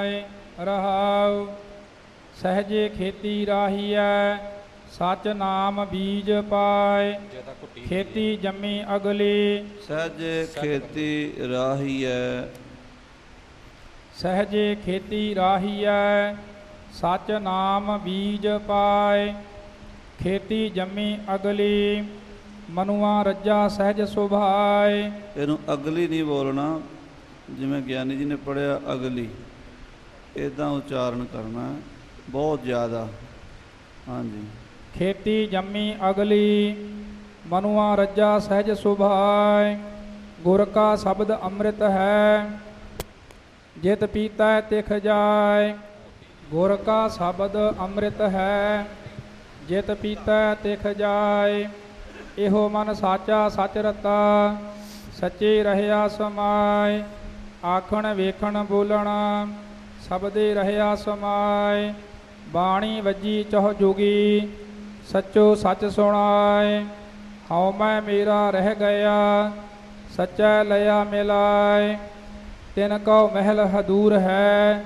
ਪਾਏ ਰਹਾਉ। ਸਹਜੇ ਖੇਤੀ ਰਾਹੀਐ ਸਚ ਨਾਮ ਬੀਜ ਪਾਏ। ਖੇਤੀ ਜੰਮੀ ਅਗਲੀ। ਸਹਜੇ ਖੇਤੀ ਰਾਹੀਐ। ਸਹਜੇ ਖੇਤੀ ਰਾਹੀਐ ਸਚ ਨਾਮ ਬੀਜ ਪਾਏ। ਖੇਤੀ ਜੰਮੀ ਅਗਲੀ। ਮਨੁਆ ਰੱਜਾ ਸਹਿਜ ਸੁਭਾਏ। ਇਹਨੂੰ ਅਗਲੀ ਨਹੀਂ ਬੋਲਣਾ ਜਿਵੇਂ ਗਿਆਨੀ ਜੀ ਨੇ ਪੜਿਆ ਅਗਲੀ। ਇਦਾਂ ਉਚਾਰਨ ਕਰਨਾ ਬਹੁਤ ਜ਼ਿਆਦਾ। ਹਾਂਜੀ। ਖੇਤੀ ਜੰਮੀ ਅਗਲੀ, ਮਨੁਆ ਰੱਜਾ ਸਹਿਜ ਸੁਭਾਏ ਗੁਰ ਕਾ ਸ਼ਬਦ ਅੰਮ੍ਰਿਤ ਹੈ, ਜਿਤ ਪੀਤਾ ਤਿਖ ਜਾਏ ਗੁਰ ਕਾ ਸ਼ਬਦ ਅੰਮ੍ਰਿਤ ਹੈ, ਜਿਤ ਪੀਤਾ ਤਿਖ ਜਾਏ ਇਹੋ ਮਨ ਸਾਚਾ ਸਚ ਰਤਾ, ਸੱਚੇ ਰਹਿਆ ਸਮਾਏ ਆਖਣ ਵੇਖਣ ਬੋਲਣਾ ਸਬਦੇ ਰਹਿਆ ਸਮਾਏ, ਬਾਣੀ ਵੱਜੀ ਚਹ ਜੁਗੀ, ਸੱਚੋ ਸੱਚ ਸੁਣਾਏ, ਹਉ ਮੈਂ ਮੇਰਾ ਰਹਿ ਗਿਆ, ਸੱਚਾ ਲਿਆ ਮਿਲਾਏ। ਤਿਨ ਕਉ ਮਹਿਲ ਹਦੂਰ ਹੈ,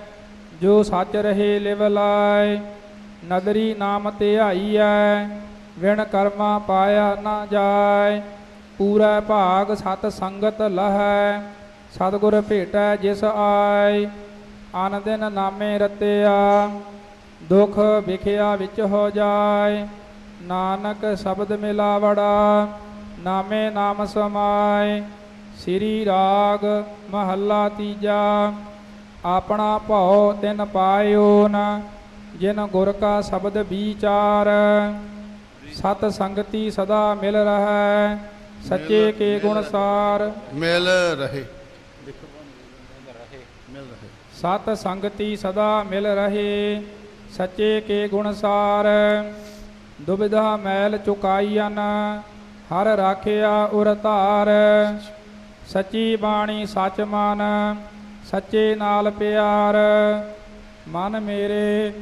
ਜੋ ਸੱਚ ਰਹੇ ਲਿਵ ਲਾਏ। ਨਦਰੀ ਨਾਮ ਧਿਆਈਐ ਵਿਣ ਕਰਮਾ ਪਾਇਆ ਨਾ ਜਾਏ। ਪੂਰਾ ਭਾਗ ਸਤ ਸੰਗਤ ਲਹੈ, ਸਤਿਗੁਰ ਭੇਟੈ ਜਿਸ ਆਏ। ਦਿਨ ਨਾਮੇ ਰਤਿਆ ਦੁਖ ਵਿਖਿਆ ਵਿੱਚ ਹੋ ਜਾਏ। ਨਾਨਕ ਸ਼ਬਦ ਮਿਲਾਵੜਾ ਨਾਮੇ ਨਾਮ ਸਮਾਏ। ਸ੍ਰੀ ਰਾਗ ਮਹੱਲਾ ਤੀਜਾ ਆਪਣਾ ਭਉ ਤਿਨ ਪਾਇਓ ਨ ਜਿਨ ਗੁਰ ਕਾ ਸ਼ਬਦ ਵਿਚਾਰ। ਸਤ ਸੰਗਤੀ ਸਦਾ ਮਿਲ ਰਹੈ ਸੱਚੇ ਕੇ ਗੁਣ ਸਾਰ। ਮਿਲ ਰਹੇ। ਸਤ ਸੰਗਤੀ ਸਦਾ ਮਿਲ ਰਹੇ, ਸੱਚੇ ਕੇ ਗੁਣਸਾਰ ਦੁਬਿਧਾ ਮੈਲ ਚੁਕਾਈਨ ਹਰ ਰਾਖਿਆ ਉਰ ਧਾਰ। ਸੱਚੀ ਬਾਣੀ ਸੱਚ ਮਨ, ਸੱਚੇ ਨਾਲ ਪਿਆਰ। ਮਨ ਮੇਰੇ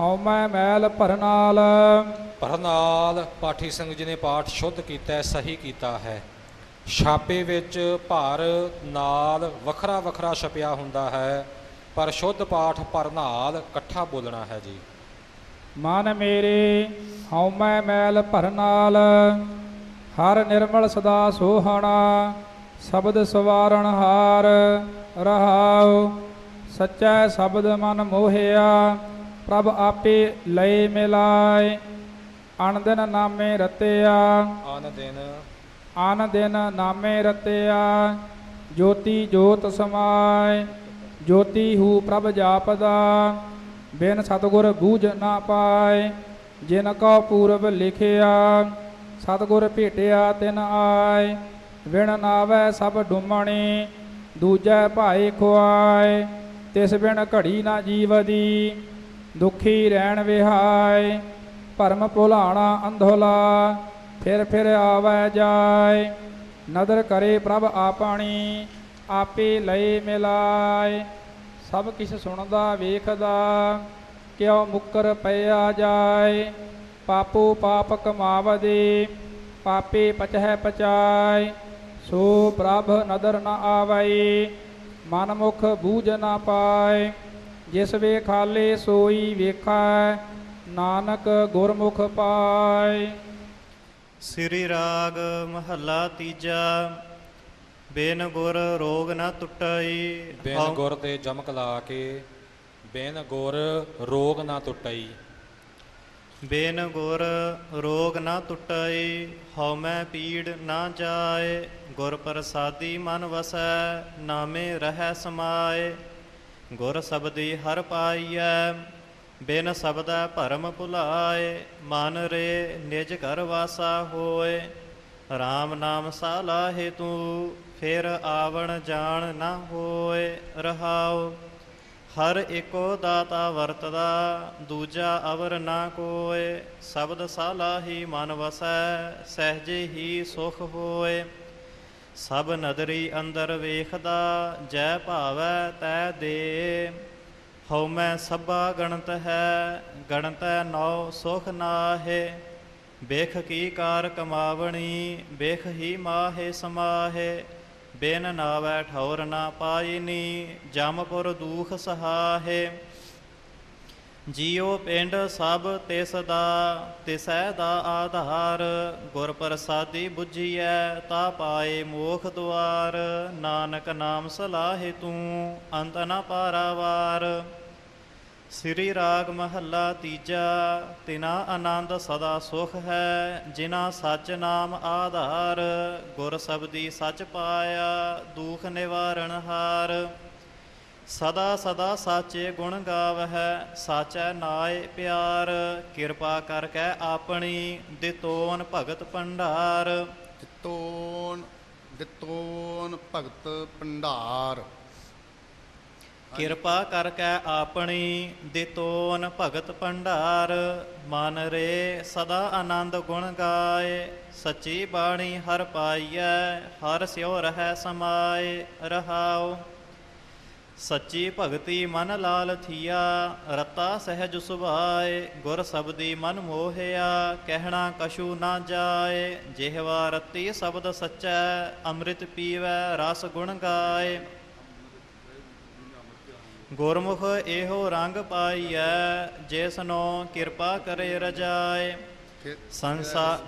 ਹਉਮੈ ਮੈਲ ਭਰਨਾਲ। ਭਰਨਾਲ, ਪਾਠੀ ਸਿੰਘ ਜੀ ਨੇ ਪਾਠ ਸ਼ੁੱਧ ਕੀਤਾ, ਸਹੀ ਕੀਤਾ ਹੈ। ਛਾਪੇ ਵਿੱਚ ਭਾਰ ਨਾਲ ਵੱਖਰਾ ਵੱਖਰਾ ਛਪਿਆ ਹੁੰਦਾ ਹੈ। ਪਰ ਸ਼ੁੱਧ ਪਾਠ ਪਰਨਾਲ ਇਕੱਠਾ ਬੋਲਣਾ ਹੈ ਜੀ। ਮਨ ਮੇਰੇ ਹਉਮੈ ਮੈਲ ਭਰਨਾਲ ਹਰ ਨਿਰਮਲ ਸਦਾ ਸੋਹਣਾ ਸ਼ਬਦ ਸਵਾਰਣ ਹਾਰ ਰਹਾਉ ਸੱਚਾ ਸ਼ਬਦ ਮਨ ਮੋਹਿਆ ਪ੍ਰਭ ਆਪੇ ਲਏ ਮਿਲਾਏ ਅਣ ਦਿਨ ਨਾਮੇ ਰਤਿਆ ਆਨ ਦਿਨ ਆਨ ਦਿਨ ਨਾਮੇ ਰਤਿਆ ਜੋਤੀ ਜੋਤ ਸਮਾਏ ਜੋਤੀ ਹੂ ਪ੍ਰਭ ਜਾਪਦਾ, ਬਿਨ ਸਤਗੁਰ ਬੂਝ ਨਾ ਪਾਏ, ਜਿਨ ਕੋ ਪੂਰਬ ਲਿਖਿਆ, ਸਤਗੁਰ ਭੇਟਿਆ ਤਿਨ ਆਏ ਵਿਣ ਨਾਵੈ ਸਭ ਡੁੰਮਣੀ, ਦੂਜੈ ਭਾਏ ਖੁਆਏ, ਤਿਸ ਬਿਨ ਘੜੀ ਨਾ ਜੀਵਦੀ, ਦੁਖੀ ਰਹਿਣ ਵਿਹਾਏ, ਭਰਮ ਭੁਲਾਣਾ ਅੰਧੋਲਾ, ਫਿਰ ਫਿਰ ਆਵੈ ਜਾਏ, ਨਦਰ ਕਰੇ ਪ੍ਰਭ ਆਪਣੀ ਆਪੇ ਲਏ ਮਿਲਾਏ, ਸਭ ਕਿਛ ਸੁਣਦਾ ਵੇਖਦਾ, ਕਿਉ ਮੁਕਰ ਪਿਆ ਜਾਏ, ਪਾਪੋ ਪਾਪ ਕਮਾਵਦੇ, ਪਾਪੇ ਪਚਹਿ ਪਚਾਏ, ਸੋ ਪ੍ਰਭ ਨਦਰ ਨ ਆਵਈ ਮਨ ਮੁਖ ਬੂਝ ਨਾ ਪਾਏ, ਜਿਸ ਵੇ ਖਾਲੇ ਸੋਈ ਵੇਖੈ, ਨਾਨਕ ਗੁਰਮੁਖ ਪਾਏ। ਸ੍ਰੀ ਰਾਗ ਮਹੱਲਾ ਤੀਜਾ ਬੇਨ ਗੁਰ ਰੋਗ ਨਾ ਟੁੱਟਈ। ਬਿਨ ਹਉ- ਗੁਰ ਤੇ ਜਮਕ ਲਾ ਕੇ ਬਿਨ ਗੁਰ ਰੋਗ ਨਾ ਟੁੱਟਈ। ਬੇਨ ਗੁਰ ਰੋਗ ਨਾ ਟੁੱਟਈ ਹਉਮੈ ਪੀੜ ਨਾ ਜਾਏ। ਗੁਰ ਪ੍ਰਸਾਦੀ ਮਨ ਵਸੈ ਨਾਮੇ ਰਹਿ ਸਮਾਏ। ਗੁਰ ਸਬਦੀ ਹਰ ਪਾਈਐ ਬਿਨ ਸਬਦੈ ਭਰਮ ਭੁਲਾਏ। ਮਨ ਰੇ ਨਿਜ ਘਰ ਵਾਸਾ ਹੋਏ RAM ਨਾਮ ਸਾਲਾਹੇ ਤੂੰ। ਫਿਰ ਆਵਣ ਜਾਣ ਨਾ ਹੋਏ ਰਹਾਉ, ਹਰ ਏਕੋ ਦਾਤਾ ਵਰਤਦਾ, ਦੂਜਾ ਅਵਰ ਨਾ ਕੋਏ, ਸ਼ਬਦ ਸਾਲਾਹੀ ਮਨ ਵਸੈ, ਸਹਜੇ ਹੀ ਸੁਖ ਹੋਏ। ਸਭ ਨਦਰੀ ਅੰਦਰ ਵੇਖਦਾ, ਜੈ ਭਾਵੈ ਤੈ ਦੇ। ਹਉਮੈ ਸਭਾ ਗਣਤ ਹੈ, ਗਣਤੈ ਨਉ ਸੁਖ ਨਾਹੇ। ਬੇਖ ਕੀ ਕਾਰ ਕਮਾਵਣੀ ਬੇਖ ਹੀ ਮਾਹੇ ਸਮਾਹੇ। ਬਿਨ ਨਾਵੈ ਠੌਰ ਨਾ ਪਾਈਨੀ ਜਮਪੁਰ ਦੂਖ ਸਹਾਹੇ। ਜੀਉ ਪਿੰਡ ਸਭ ਤਿਸ ਦਾ ਤਿਸੈ ਦਾ ਆਧਾਰ। ਗੁਰ ਪ੍ਰਸਾਦੀ 부ਝੀਐ ਤਾ ਪਾਏ ਮੋਖ ਦੁਆਰ। ਨਾਨਕ ਨਾਮ ਸਲਾਹੇ ਤੂੰ, ਅੰਤ ਨ ਪਾਰਾਵਾਰ। ਸ੍ਰੀ ਰਾਗ ਮਹੱਲਾ ਤੀਜਾ, ਤਿਨਾ ਆਨੰਦ ਸਦਾ ਸੁਖ ਹੈ, ਜਿਨਾ ਸਚ ਨਾਮ ਆਧਾਰ, ਗੁਰ ਸਬਦੀ ਸਚ ਪਾਇਆ, ਦੁਖ ਨਿਵਾਰਣ ਹਾਰ। ਸਦਾ ਸਦਾ ਸਾਚੇ ਗੁਣ ਗਾਵਹਿ, ਸਾਚੈ ਨਾਏ ਪਿਆਰ। ਕਿਰਪਾ ਕਰ ਕੈ ਆਪਣੀ ਦਿਤੋਨ ਭਗਤ ਭੰਡਾਰ। ਦਿੱਤੋਨ ਦਿੱਤੋਨ ਭਗਤ ਭੰਡਾਰ। ਕਿਰਪਾ ਕਰ ਕੈ ਆਪਣੀ ਦਿਤੋਨ ਭਗਤ ਭੰਡਾਰ, ਮਨ ਰੇ ਸਦਾ ਆਨੰਦ ਗੁਣ ਗਾਏ, ਸੱਚੀ ਬਾਣੀ ਹਰ ਪਾਈਐ, ਹਰ ਸਿਉ ਰਹਿ ਸਮਾਏ, ਰਹਾਉ। ਸੱਚੀ ਭਗਤੀ ਮਨ ਲਾਲ ਥੀਆ, ਰਤਾ ਸਹਿਜ ਸੁਭਾਏ, ਗੁਰ ਸਬਦੀ ਮਨ ਮੋਹਿਆ, ਕਹਿਣਾ ਕਛੂ ਨਾ ਜਾਏ, ਜਿਹਵਾ ਰਤੀ ਸ਼ਬਦ ਸੱਚੈ, ਅੰਮ੍ਰਿਤ ਪੀਵੈ, ਰਸ ਗੁਣ ਗਾਏ। ਗੁਰਮੁਖ ਇਹੋ ਰੰਗ ਪਾਈਐ ਜਿਸਨੋ ਕਿਰਪਾ ਕਰੇ ਰਜਾਏ। ਸੰਸਾ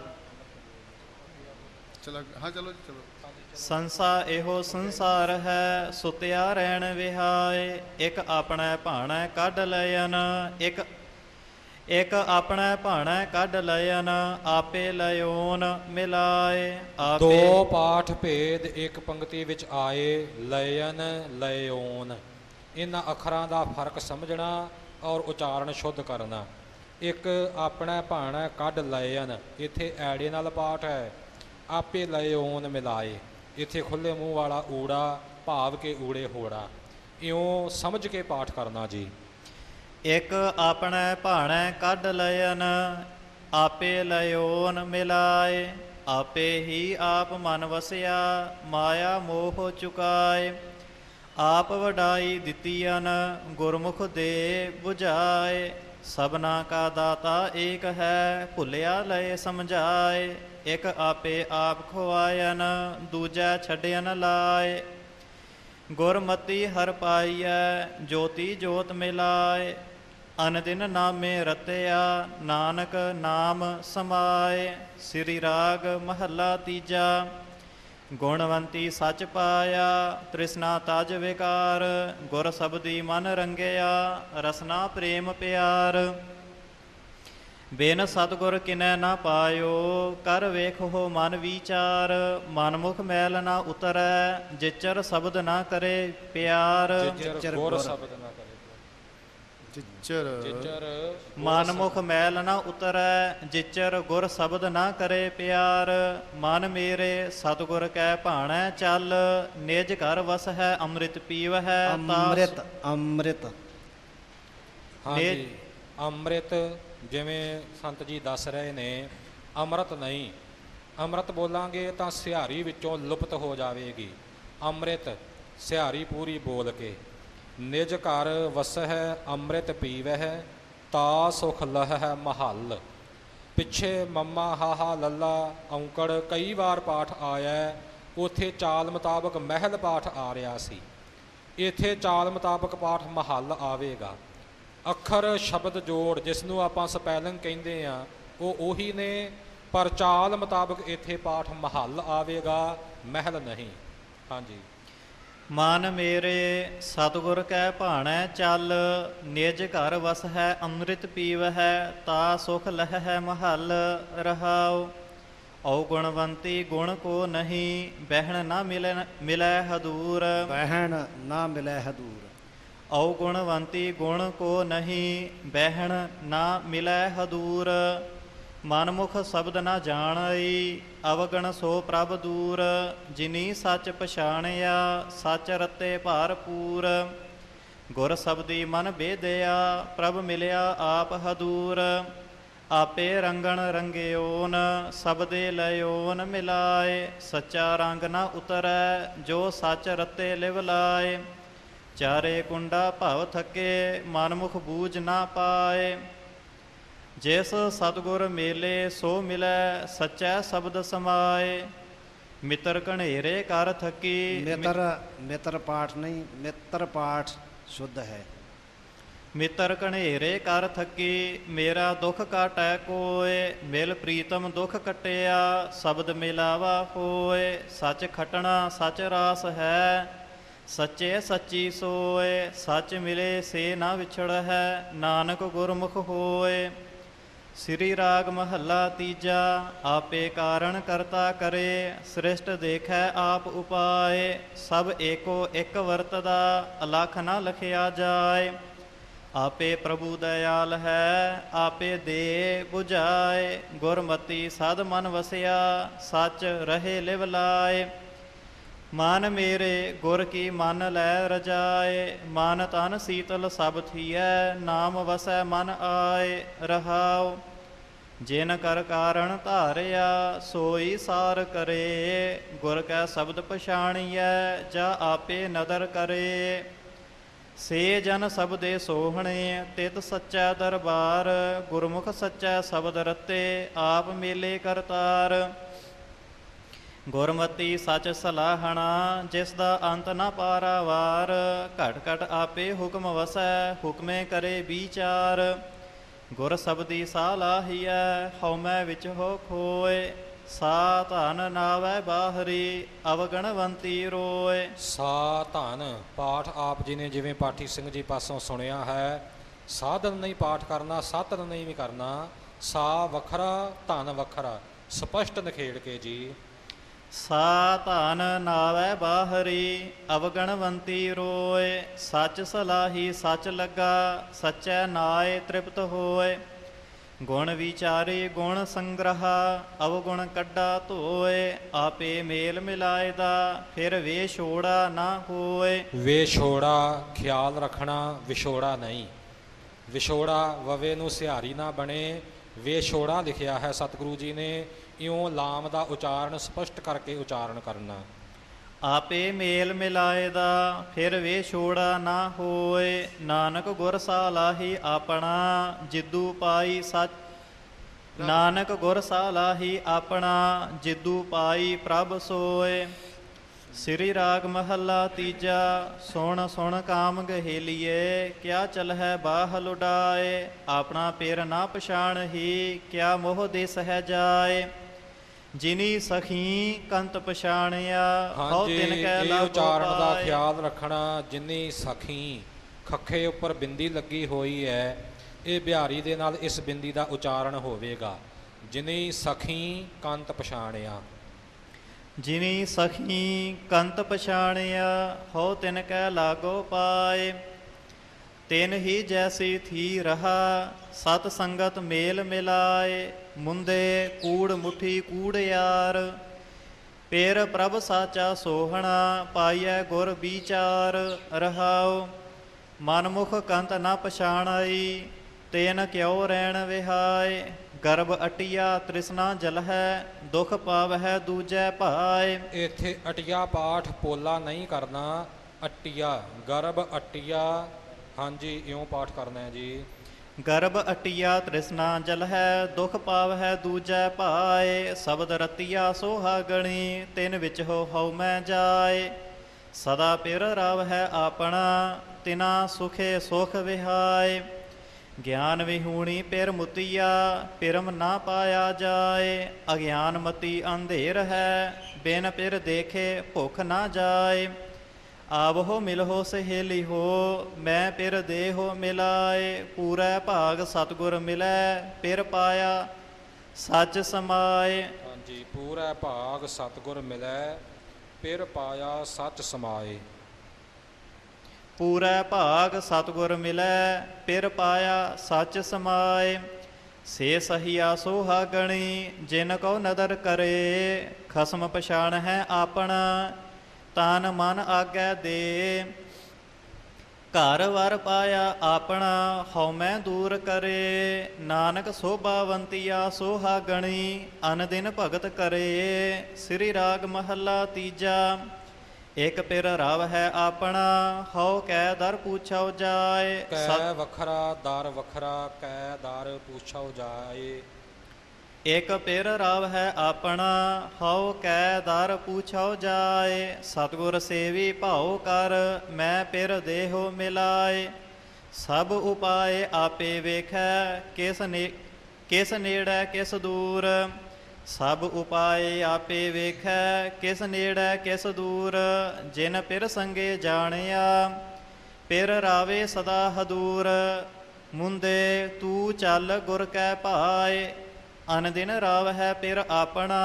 ਚਲੋ ਹਾਂ ਚਲੋ ਜੀ ਚਲੋ। ਸੰਸਾ ਇਹੋ ਸੰਸਾਰ ਹੈ ਸੁਤਿਆ ਰਹਿਣ ਵਿਹਾਏ। ਇੱਕ ਆਪਣਾ ਭਾਣਾ ਕੱਢ ਲයਨ ਇੱਕ ਇੱਕ ਆਪਣਾ ਭਾਣਾ ਕੱਢ ਲਯਨ ਆਪੇ ਲਯੋਨ ਮਿਲਾਏ। ਆਪੇ ਦੋ ਪਾਠ ਭੇਦ ਇੱਕ ਪੰਕਤੀ ਵਿੱਚ ਆਏ ਲਯਨ ਲਯੋਨ ਇਹਨਾਂ ਅੱਖਰਾਂ ਦਾ ਫ਼ਰਕ ਸਮਝਣਾ ਔਰ ਉਚਾਰਨ ਸ਼ੁੱਧ ਕਰਨਾ। ਇੱਕ ਆਪਣਾ ਭਾਣਾ ਕੱਢ ਲਯਨ ਇੱਥੇ ਐੜੇ ਨਾਲ ਪਾਠ ਹੈ। ਆਪੇ ਲਏ ਓਨ ਮਿਲਾਏ, ਇੱਥੇ ਖੁੱਲੇ ਮੂੰਹ ਵਾਲਾ ਊੜਾ, ਭਾਵ ਕੇ ਊੜੇ ਹੋੜਾ। ਇਉਂ ਸਮਝ ਕੇ ਪਾਠ ਕਰਨਾ ਜੀ। ਇੱਕ ਆਪਣਾ ਭਾਣਾ ਕੱਢ ਲਯਨ ਆਪੇ ਲਯੋਨ ਮਿਲਾਏ, ਆਪੇ ਹੀ ਆਪ ਮਨ ਵਸਿਆ, ਮਾਇਆ ਮੋਹ ਚੁਕਾਏ। ਆਪ ਵਡਾਈ ਦਿੱਤੀਆਂ ਗੁਰਮੁਖ ਦੇ 부ਝਾਏ ਸਭਨਾ ਕਾ ਦਾਤਾ ਏਕ ਹੈ, ਭੁੱਲਿਆ ਲਏ ਸਮਝਾਏ। ਇੱਕ ਆਪੇ ਆਪ ਖਵਾਇਨ ਦੂਜਾ ਛੱਡਿਆਨ ਲਾਏ। ਗੁਰਮਤੀ ਹਰ ਪਾਈਐ, ਜੋਤੀ ਜੋਤ ਮਿਲਾਏ। ਅਨਦਿਨ ਨਾਮੇ ਰਤਿਆ, ਨਾਨਕ ਨਾਮ ਸਮਾਏ। ਸ੍ਰੀ ਰਾਗ ਮਹੱਲਾ ਤੀਜਾ। ਗੁਣਵੰਤੀ ਸੱਚ ਪਾਇਆ, ਤ੍ਰਿਸ਼ਨਾ ਤਜ ਵਿਕਾਰ, ਗੁਰ ਸਬਦੀ ਮਨ ਰੰਗਿਆ, ਰਸਨਾ ਪ੍ਰੇਮ ਪਿਆਰ। ਬੇਨ ਸਤਗੁਰ ਕਿਨੈ ਨਾ ਪਾਇਓ, ਕਰ ਵੇਖ ਹੋ ਮਨ ਵਿਚਾਰ। ਮਨ ਮੁਖ ਮੈਲ ਨਾ ਉਤਰੈ, ਜਿਚਰ ਸ਼ਬਦ ਨਾ ਕਰੇ ਪਿਆਰ। ਜਿਚਰ ਗੁਰ ਸ਼ਬਦ ਨਾ ਚਿੱਚਰ ਜਿਚਰ ਮਨ ਮੁਖ ਮੈਲ ਨਾ ਉਤਰੈ ਜਿਚਰ ਗੁਰ ਸ਼ਬਦ ਨਾ ਕਰੇ ਪਿਆਰ। ਮਨ ਮੇਰੇ ਸਤਗੁਰ ਕੈ ਭਾਣੈ ਚੱਲ ਨਿਜ ਘਰ ਵਸ ਹੈ ਅੰਮ੍ਰਿਤ ਪੀਵਹਿ ਅੰਮ੍ਰਿਤ ਅੰਮ੍ਰਿਤ। ਹਾਂਜੀ ਅੰਮ੍ਰਿਤ ਜਿਵੇਂ ਸੰਤ ਜੀ ਦੱਸ ਰਹੇ ਨੇ ਅੰਮ੍ਰਿਤ ਨਹੀਂ। ਅੰਮ੍ਰਿਤ ਬੋਲਾਂਗੇ ਤਾਂ ਸਿਹਾਰੀ ਵਿੱਚੋਂ ਲੁਪਤ ਹੋ ਜਾਵੇਗੀ। ਅੰਮ੍ਰਿਤ ਸਿਹਾਰੀ ਪੂਰੀ ਬੋਲ ਕੇ। ਨਿਜ ਘਰ ਵਸਹਿ ਅੰਮ੍ਰਿਤ ਪੀਵਹਿ, ਤਾ ਸੁਖ ਲਹੈ ਮਹੱਲ। ਪਿੱਛੇ ਮੰਮਾ ਹਾਹਾ ਲੱਲਾ, ਔਂਕੜ ਕਈ ਵਾਰ ਪਾਠ ਆਇਆ ਹੈ। ਉੱਥੇ ਚਾਲ ਮੁਤਾਬਕ ਮਹਿਲ ਪਾਠ ਆ ਰਿਹਾ ਸੀ। ਇੱਥੇ ਚਾਲ ਮੁਤਾਬਕ ਪਾਠ ਮਹੱਲ ਆਵੇਗਾ। ਅੱਖਰ ਸ਼ਬਦ ਜੋੜ ਜਿਸ ਨੂੰ ਆਪਾਂ ਸਪੈਲਿੰਗ ਕਹਿੰਦੇ ਆ, ਉਹ ਉਹੀ ਨੇ, ਪਰ ਚਾਲ ਮੁਤਾਬਕ ਇੱਥੇ ਪਾਠ ਮਹੱਲ ਆਵੇਗਾ, ਮਹਿਲ ਨਹੀਂ। ਹਾਂਜੀ। ਮਨ ਮੇਰੇ ਸਤਗੁਰ ਕੈ ਭਾਣੈ ਚੱਲ ਨਿਜ ਘਰ ਵਸ ਹੈ ਅੰਮ੍ਰਿਤ ਪੀਵਹਿ ਤਾ ਸੁਖ ਲਹੈ ਮਹੱਲ ਰਹਾਉ। ਔ ਗੁਣਵੰਤੀ ਗੁਣ ਕੋ ਨਹੀਂ ਬਹਿਣ ਨਾ ਮਿਲੈ ਮਿਲੈ ਹਦੂਰ। ਬਹਿਣ ਨਾ ਮਿਲੈ ਹਦੂਰ। ਔ ਗੁਣਵੰਤੀ ਗੁਣ ਕੋ ਨਹੀਂ ਬਹਿਣ ਨਾ ਮਿਲੈ ਹਦੂਰ। ਮਨਮੁਖ ਸ਼ਬਦ ਨਾ ਜਾਣਈ ਅਵਗਣ ਸੋ ਪ੍ਰਭ ਦੂਰ, ਜਿਨੀ ਸੱਚ ਪਛਾਣਿਆ, ਸੱਚ ਰਤੇ ਭਾਰਪੂਰ। ਗੁਰ ਸਬਦੀ ਮਨ ਬੇਦਿਆ, ਪ੍ਰਭ ਮਿਲਿਆ ਆਪ ਹਦੂਰ। ਆਪੇ ਰੰਗਣ ਰੰਗਿਓਨ, ਸਬਦੇ ਲਇਓਨ ਮਿਲਾਏ। ਸੱਚਾ ਰੰਗ ਨਾ ਉਤਰੈ, ਜੋ ਸੱਚ ਰਤੇ ਲਿਵ ਲਾਏ। ਚਾਰੇ ਕੁੰਡਾ ਭਵ ਥਕੇ, ਮਨਮੁਖ ਬੂਝ ਨਾ ਪਾਏ। ਜਿਸ ਸਤਗੁਰ ਮੇਲੇ ਸੋ ਮਿਲੈ ਸਚੈ ਸ਼ਬਦ ਸਮਾਏ। ਮਿੱਤਰ ਘਣੇਰੇ ਕਰ ਥਕੀ। ਮਿੱਤਰ ਮਿੱਤਰ ਪਾਠ ਨਹੀਂ ਮਿੱਤਰ ਪਾਠ ਸ਼ੁੱਧ ਹੈ। ਮਿੱਤਰ ਘਣੇਰੇ ਕਰ ਥਕੀ ਮੇਰਾ ਦੁੱਖ ਕਾਟੈ ਕੋਏ ਮਿਲ ਪ੍ਰੀਤਮ ਦੁੱਖ ਕਟਿਆ ਸ਼ਬਦ ਮਿਲਾਵਾ ਹੋਏ। ਸੱਚ ਖਟਣਾ ਸੱਚ ਰਾਸ ਹੈ ਸੱਚੇ ਸੱਚੀ ਸੋਏ। ਸੱਚ ਮਿਲੇ ਸੇ ਨਾ ਵਿਛੜ ਹੈ ਨਾਨਕ ਗੁਰਮੁਖ ਹੋਏ। ਸ੍ਰੀ ਰਾਗ ਮਹੱਲਾ ਤੀਜਾ, ਆਪੇ ਕਾਰਣ ਕਰਤਾ ਕਰੇ, ਸ੍ਰਿਸ਼ਟ ਦੇਖੈ ਆਪ ਉਪਾਏ, ਸਭ ਏਕੋ ਇੱਕ ਵਰਤਦਾ, ਅਲਖ ਨਾ ਲਖਿਆ ਜਾਏ। ਆਪੇ ਪ੍ਰਭੂ ਦਇਆਲ ਹੈ, ਆਪੇ ਦੇ 부ਝਾਏ ਗੁਰਮਤੀ ਸਦ ਮਨ ਵਸਿਆ, ਸੱਚ ਰਹੇ ਲਿਵ ਲਾਏ। ਮਨ ਮੇਰੇ ਗੁਰ ਕੀ ਮਨ ਲੈ ਰਜਾਏ, ਮਨ ਤਨ ਸੀਤਲ ਸਭ ਥੀਐ, ਨਾਮ ਵਸੈ ਮਨ ਆਏ, ਰਹਾਉ। ਜਿਨ ਕਰ ਕਾਰਣ ਧਾਰਿਆ, ਸੋਈ ਸਾਰ ਕਰੇ। ਗੁਰ ਕੈ ਸ਼ਬਦ ਪਛਾਣੀਐ, ਜਾ ਆਪੇ ਨਦਰ ਕਰੇ। ਸੇ ਜਨ ਸਬਦੇ ਸੋਹਣੇ, ਤਿਤ ਸੱਚਾ ਦਰਬਾਰ। ਗੁਰਮੁਖ ਸੱਚਾ ਸ਼ਬਦ ਰਤੇ, ਆਪ ਮੇਲੇ ਕਰਤਾਰ। ਗੁਰਮਤੀ ਸੱਚ ਸਲਾਹਣਾ, ਜਿਸ ਦਾ ਅੰਤ ਨਾ ਪਾਰਾਵਾਰ, ਘਟ ਘਟ ਆਪੇ ਹੁਕਮ ਵਸੈ, ਹੁਕਮੇ ਕਰੇ ਵਿਚਾਰ। ਗੁਰ ਸਬਦੀ ਸਾਲਾਹੀਐ ਹਉਮੈ ਵਿੱਚ ਹੋ ਖੋਏ। ਸਾ ਧਨ ਨਾਵੈ ਬਾਹਰੀ ਅਵਗਣਵੰਤੀ ਰੋਏ। ਸਾ ਧਨ ਪਾਠ ਆਪ ਜੀ ਨੇ ਜਿਵੇਂ ਪਾਠੀ ਸਿੰਘ ਜੀ ਪਾਸੋਂ ਸੁਣਿਆ ਹੈ, ਸਾਧਨ ਨਹੀਂ ਪਾਠ ਕਰਨਾ ਸਾਧਨ ਨਹੀਂ ਵੀ ਕਰਨਾ। ਸਾ ਵੱਖਰਾ, ਧਨ ਵੱਖਰਾ, ਸਪਸ਼ਟ ਨਖੇੜ ਕੇ ਜੀ। ਸਾ ਧਨ ਨਾਵੈ ਬਾਹਰੀ, ਅਵਗਣਵੰਤੀ ਰੋਏ, ਸੱਚ ਸਲਾਹੀ ਸੱਚ ਲੱਗਾ, ਸੱਚੈ ਨਾਏ ਤ੍ਰਿਪਤ ਹੋਏ। ਗੁਣ ਵਿਚਾਰੇ ਗੁਣ ਸੰਗ੍ਰਹ, ਅਵਗੁਣ ਕੱਢਾ ਧੋਏ, ਆਪੇ ਮੇਲ ਮਿਲਾਏ ਦਾ ਫਿਰ ਵੇ ਛੋੜਾ ਨਾ ਹੋਏ। ਵਿਛੋੜਾ ਖਿਆਲ ਰੱਖਣਾ, ਵਿਛੋੜਾ ਨਹੀਂ। ਵਿਛੋੜਾ ਵਵੇ ਨੂੰ ਸਿਹਾਰੀ ਨਾ ਬਣੇ ਵੇਛੋੜਾ ਲਿਖਿਆ ਹੈ ਸਤਿਗੁਰੂ ਜੀ ਨੇ, ਇਉਂ ਲਾਮ ਦਾ ਉਚਾਰਨ ਸਪਸ਼ਟ ਕਰਕੇ ਉਚਾਰਨ ਕਰਨਾ। ਆਪੇ ਮੇਲ ਮਿਲਾਏ ਦਾ, ਫਿਰ ਵੇ ਛੋੜਾ ਨਾ ਹੋਏ। ਨਾਨਕ ਗੁਰ ਸਾਲਾਹੀ ਆਪਣਾ, ਜਿੱਦੂ ਪਾਈ ਸੱਚ ਨਾਨਕ ਗੁਰ ਸਾਲਾਹੀ ਆਪਣਾ, ਜਿੱਦੂ ਪਾਈ ਪ੍ਰਭ ਸੋਏ। ਸ੍ਰੀ ਰਾਗ ਮਹੱਲਾ ਤੀਜਾ ਸੁਣ ਸੁਣ ਕਾਮ ਗਹੇਲੀਏ ਕਿਆ ਚਲ ਹੈ ਬਾਹ ਲੁਡਾਏ ਆਪਣਾ ਪੇਰ ਨਾ ਪਛਾਣ ਹੀ ਕਿਆ ਮੋਹ ਦੇ ਸਹਿ ਜਾਏ ਜਿਨੀ ਸਖੀ ਕੰਤ ਪਛਾਣਿਆ ਹਉ ਤਿਨ ਕੈ ਲਾਗੋ ਉਚਾਰਨ ਦਾ। ਖਿਆਲ ਰੱਖਣਾ ਜਿੰਨੀ ਸਖੀ ਖੱਖੇ ਉੱਪਰ ਬਿੰਦੀ ਲੱਗੀ ਹੋਈ ਹੈ ਇਹ ਬਿਹਾਰੀ ਦੇ ਨਾਲ ਇਸ ਬਿੰਦੀ ਦਾ ਉਚਾਰਨ ਹੋਵੇਗਾ ਜਿਨੀ ਸਖੀ ਕੰਤ ਪਛਾਣਿਆ ਜਿਨੀ ਸਖੀ ਕੰਤ ਪਛਾਣਿਆ ਹੋ ਤਿਨ ਕੈ ਲਾਗੋ ਪਾਏ। ਤਿਨ ਹੀ ਜੈਸੀ ਥੀ ਰਹਾ, ਸਤ ਸੰਗਤ ਮੇਲ ਮਿਲਾਏ। ਮੁੰਦੇ ਕੂੜ ਮੁਠੀ ਕੂੜ ਯਾਰ। ਪੇਰ ਪ੍ਰਭ ਸਾਚਾ ਸੋਹਣਾ, ਪਾਈਐ ਗੁਰ ਵਿਚਾਰ। ਰਹਾਉ, ਮਨਮੁਖ ਕੰਤ ਨਾ ਪਛਾਣਾਈ, ਤੇਨ ਕਿਉ ਰਹਿਣ ਵਿਹਾਏ। ਗਰਭ ਅਟਿਆ ਤ੍ਰਿਸ਼ਨਾ ਜਲ ਹੈ ਦੁਖ ਪਾਵਹਿ ਦੂਜੈ ਭਾਏ ਇੱਥੇ ਅਟਿਆ ਪਾਠ ਪੋਲਾ ਨਹੀਂ ਕਰਨਾ ਅਟਿਆ ਗਰਭ ਅਟਿਆ। ਹਾਂਜੀ ਇਉਂ ਪਾਠ ਕਰਨਾ ਹੈ ਜੀ। ਗਰਭ ਅਟਿਆ ਤ੍ਰਿਸ਼ਨਾ ਜਲ ਹੈ ਦੁਖ ਪਾਵਹਿ ਦੂਜੈ ਭਾਏ ਸ਼ਬਦ ਰਤੀਆ ਸੋਹਾਗਣੀ ਤਿਨ ਵਿੱਚ ਹੋ ਹਉ ਮੈਂ ਜਾਏ ਸਦਾ ਪਿਰ ਰਵ ਹੈ ਆਪਣਾ ਤਿਨਾ ਸੁਖੇ ਸੁਖ ਵਿਹਾਏ ਗਿਆਨ ਵਿਹੂਣੀ ਪਿਰ ਮੁਤੀਆ, ਪਿਰਮ ਨਾ ਪਾਇਆ ਜਾਏ, ਅਗਿਆਨ ਮਤੀ ਅੰਧੇਰ ਹੈ, ਬਿਨ ਪਿਰ ਦੇਖੇ ਭੁਖ ਨਾ ਜਾਏ। ਆਵਹੋ ਮਿਲਹੋ ਸਹੇਲੀ ਹੋ, ਮੈਂ ਪਿਰ ਦੇਹੋ ਮਿਲਾਏ, ਪੂਰਾ ਭਾਗ ਸਤਗੁਰ ਮਿਲੈ, ਪਿਰ ਪਾਇਆ, ਸੱਚ ਸਮਾਏ। ਹਾਂਜੀ, ਪੂਰਾ ਭਾਗ ਸਤਿਗੁਰ ਮਿਲੈ, ਪਿਰ ਪਾਇਆ, ਸੱਚ ਸਮਾਏ। ਪੂਰਾ ਭਾਗ ਸਤਗੁਰ ਮਿਲੈ, ਪਿਰ ਪਾਇਆ ਸੱਚ ਸਮਾਏ। ਸੇ ਸਹੀਆ ਸੋਹਾ ਗਣੀ, ਜਿਨ ਕੋ ਨਦਰ ਕਰੇ। ਖਸਮ ਪਛਾਣ ਹੈ ਆਪਣਾ, ਤਨ ਮਨ ਆਗੈ ਦੇ। ਘਰ ਵਰ ਪਾਇਆ ਆਪਣਾ ਹਉਮੈ ਦੂਰ ਕਰੇ। ਨਾਨਕ ਸੋਭਾਵੰਤੀਆ ਸੋਹਾ ਗਣੀ, ਅਨ ਦਿਨ ਭਗਤ ਕਰੇ। ਸ੍ਰੀ ਰਾਗ ਮਹੱਲਾ ਤੀਜਾ ਇਕ ਪਿਰ ਰਵ ਹੈ ਆਪਣਾ ਹਉ ਕੈ ਦਰ ਪੁੱਛਉ ਜਾਏ। ਕੈ ਸਤ- ਵੱਖਰਾ ਦਰ ਵੱਖਰਾ ਕੈ ਦਰ ਪੁੱਛਾਉ ਜਾਏ। ਇਕ ਪਿਰ ਰਵ ਹੈ ਆਪਣਾ ਹਉ ਕੈ ਦਰ ਪੁੱਛੋ ਜਾਏ। ਸਤਿਗੁਰ ਸੇਵੀ ਭਾਉ ਕਰ ਮੈਂ ਪਿਰ ਦੇਹੋ ਮਿਲਾਏ। ਸਭ ਉਪਾਏ ਆਪੇ ਵੇਖੈ ਕਿਸ ਨੇ ਕਿਸ ਨੇੜੇ ਕਿਸ ਦੂਰ। ਸਭ ਉਪਾਏ ਆਪੇ ਵੇਖੈ, ਕਿਸ ਨੇੜੈ ਕਿਸ ਦੂਰ, ਜਿਨ ਪਿਰ ਸੰਗੇ ਜਾਣਿਆ, ਪਿਰ ਰਾਵੇ ਸਦਾ ਹਦੂਰ, ਮੁੰਦੇ ਤੂੰ ਚੱਲ ਗੁਰ ਕੈ ਭਾਏ ਅਨ ਦਿਨ ਰਾਵ ਹੈ ਪਿਰ ਆਪਣਾ,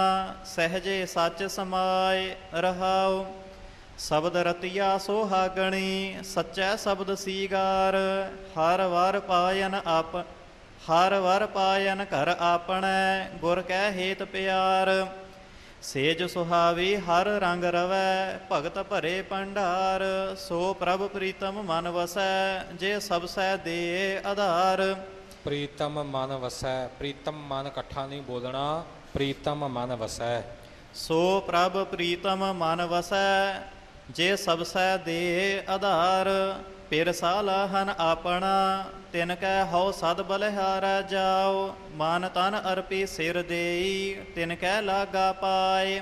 ਸਹਜੇ ਸੱਚ ਸਮਾਏ ਰਹਾਉ, ਸ਼ਬਦ ਰਤੀਆ ਸੋਹਾਗਣੀ, ਸੱਚੈ ਸ਼ਬਦ ਸੀਗਾਰ, ਹਰ ਵਾਰ ਪਾਇਨ ਆਪ ਹਰ ਵਾਰ ਪਾਇਨ ਘਰ ਆਪਣੈ ਗੁਰ ਕੈ ਹੇਤ ਪਿਆਰ। ਸੇਜ ਸੁਹਾਵੀ ਹਰ ਰੰਗ ਰਵੈ ਭਗਤ ਭਰੇ ਭੰਡਾਰ। ਸੋ ਪ੍ਰਭ ਪ੍ਰੀਤਮ ਮਨ ਵਸੈ ਜੇ ਸਭ ਸੈ ਦੇ ਆਧਾਰ। ਪ੍ਰੀਤਮ ਮਨ ਵਸੈ ਪ੍ਰੀਤਮ ਮਨ ਇਕੱਠਾ ਨਹੀਂ ਬੋਲਣਾ ਪ੍ਰੀਤਮ ਮਨ ਵਸੈ। ਸੋ ਪ੍ਰਭ ਪ੍ਰੀਤਮ ਮਨ ਵਸੈ ਜੇ ਸਭ ਸੈ ਦੇ ਆਧਾਰ। ਪਿਰ ਸਾਲਾਹਨ ਆਪਣਾ, ਤਿਨ ਕੈ ਹਉ ਸਦ ਬਲਿਹਾਰੈ ਜਾਓ, ਮਨ ਤਨ ਅਰਪੀ ਸਿਰ ਦੇਈ, ਤਿਨ ਕੈ ਲਾਗਾ ਪਾਏ।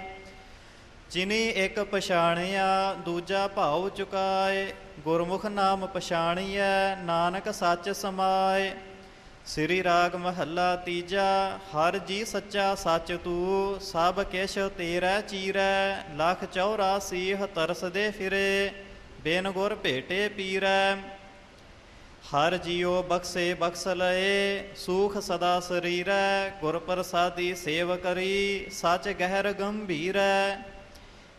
ਜਿਨੀ ਇੱਕ ਪਛਾਣਿਆ, ਦੂਜਾ ਭਾਉ ਚੁਕਾਏ, ਗੁਰਮੁਖ ਨਾਮ ਪਛਾਣੀਐ, ਨਾਨਕ ਸੱਚ ਸਮਾਏ। ਸ੍ਰੀ ਰਾਗ ਮਹੱਲਾ ਤੀਜਾ, ਹਰ ਜੀ ਸੱਚਾ ਸੱਚ ਤੂੰ, ਸਭ ਕਿਛ ਤੇਰਾ ਚੀਰੈ, ਲੱਖ 84 ਤਰਸਦੇ ਫਿਰੇ। ਬਿਨ ਗੁਰ ਭੇਟੇ ਪੀਰੈ, ਹਰ ਜੀਉ ਬਖਸੇ ਬਖਸ ਲਏ, ਸੂਖ ਸਦਾ ਸਰੀਰੈ ਗੁਰ ਪ੍ਰਸਾਦੀ ਸੇਵ ਕਰੀ, ਸਚ ਗਹਿਰ ਗੰਭੀਰੈ।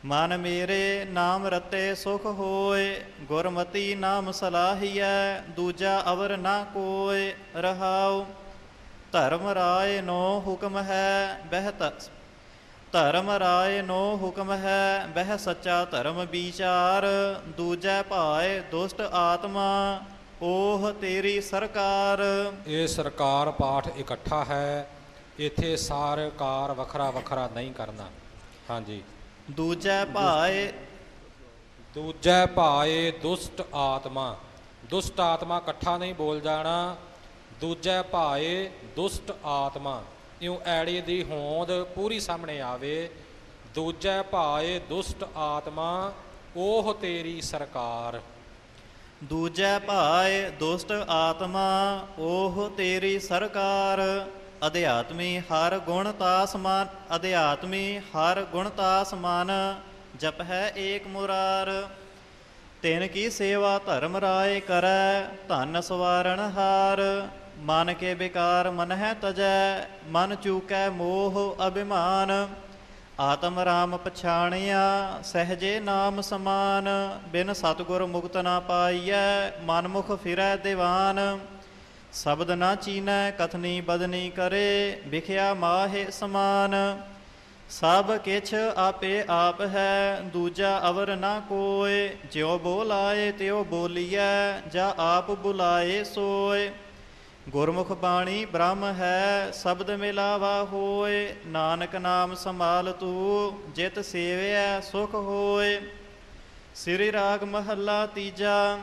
ਮਨ ਮੇਰੇ ਨਾਮ ਰਤੇ ਸੁਖ ਹੋਏ, ਗੁਰਮਤੀ ਨਾਮ ਸਲਾਹੀਐ, ਦੂਜਾ ਅਵਰ ਨਾ ਕੋਏ, ਰਹਾਉ। ਧਰਮ ਰਾਏ ਨੋ ਹੁਕਮ ਹੈ, ਬਹਿਤ ਧਰਮ ਰਾਏ ਨੋ ਹੁਕਮ ਹੈ ਬਹਿ ਸੱਚਾ ਧਰਮ ਵਿਚਾਰ ਦੂਜੈ ਭਾਏ ਦੁਸ਼ਟ ਆਤਮਾ ਓਹ ਤੇਰੀ ਸਰਕਾਰ। ਇਹ ਸਰਕਾਰ ਪਾਠ ਇਕੱਠਾ ਹੈ ਇੱਥੇ ਸਰਕਾਰ ਵੱਖਰਾ ਵੱਖਰਾ ਨਹੀਂ ਕਰਨਾ। ਹਾਂਜੀ। ਦੂਜੈ ਭਾਏ ਦੂਜੈ ਭਾਏ ਦੁਸ਼ਟ ਆਤਮਾ। ਦੁਸ਼ਟ ਆਤਮਾ ਇਕੱਠਾ ਨਹੀਂ ਬੋਲ ਜਾਣਾ ਦੂਜੈ ਭਾਏ ਦੁਸ਼ਟ ਆਤਮਾ। ਇਉਂ ਐੜੇ ਦੀ ਹੋਂਦ ਪੂਰੀ ਸਾਹਮਣੇ ਆਵੇ, ਦੂਜੈ ਭਾਏ ਦੁਸ਼ਟ ਆਤਮਾ ਉਹ ਤੇਰੀ ਸਰਕਾਰ। ਦੂਜੈ ਭਾਏ ਦੁਸ਼ਟ ਆਤਮਾ, ਓਹ ਤੇਰੀ ਸਰਕਾਰ। ਅਧਿਆਤਮੀ ਹਰ ਗੁਣ ਤਾ ਸਮਾਨ ਅਧਿਆਤਮੀ ਹਰ ਗੁਣ ਤਾ ਸਮਾਨ ਜਪ ਹੈ ਏਕ ਮੁਰਾਰ। ਤਿਨ ਕੀ ਸੇਵਾ ਧਰਮ ਰਾਏ ਕਰੈ, ਧਨ ਸਵਾਰਣ ਹਾਰ। ਮਨ ਕੇ ਵਿਕਾਰ ਮਨ ਹੈ ਤਜੈ, ਮਨ ਚੂਕੈ ਮੋਹ ਅਭਿਮਾਨ। ਆਤਮ ਰਾਮ ਪਛਾਣਿਆ, ਸਹਜੇ ਨਾਮ ਸਮਾਨ। ਬਿਨ ਸਤਗੁਰ ਮੁਕਤ ਨਾ ਪਾਈਐ ਮਨ ਮੁਖ ਫਿਰੈ ਦੀਵਾਨ। ਸ਼ਬਦ ਨਾ ਚੀਨੈ, ਕਥਨੀ ਬਦਨੀ ਕਰੇ, ਵਿਖਿਆ ਮਾਹੇ ਸਮਾਨ। ਸਭ ਕਿਛ ਆਪੇ ਆਪ ਹੈ, ਦੂਜਾ ਅਵਰ ਨਾ ਕੋਏ। ਜਿਉ ਬੋਲਾਏ, ਤਿਉ ਬੋਲੀਐ, ਜਾ ਆਪ ਬੁਲਾਏ ਸੋਏ। ਗੁਰਮੁਖ ਬਾਣੀ ਬ੍ਰਹਮ ਹੈ ਸ਼ਬਦ ਮਿਲਾਵਾ ਹੋਏ ਨਾਨਕ ਨਾਮ ਸੰਭਾਲ ਤੂੰ ਜਿਤ ਸੇਵਿਆ ਸੁਖ ਹੋਏ। ਸ੍ਰੀ ਰਾਗ ਮਹੱਲਾ ਤੀਜਾ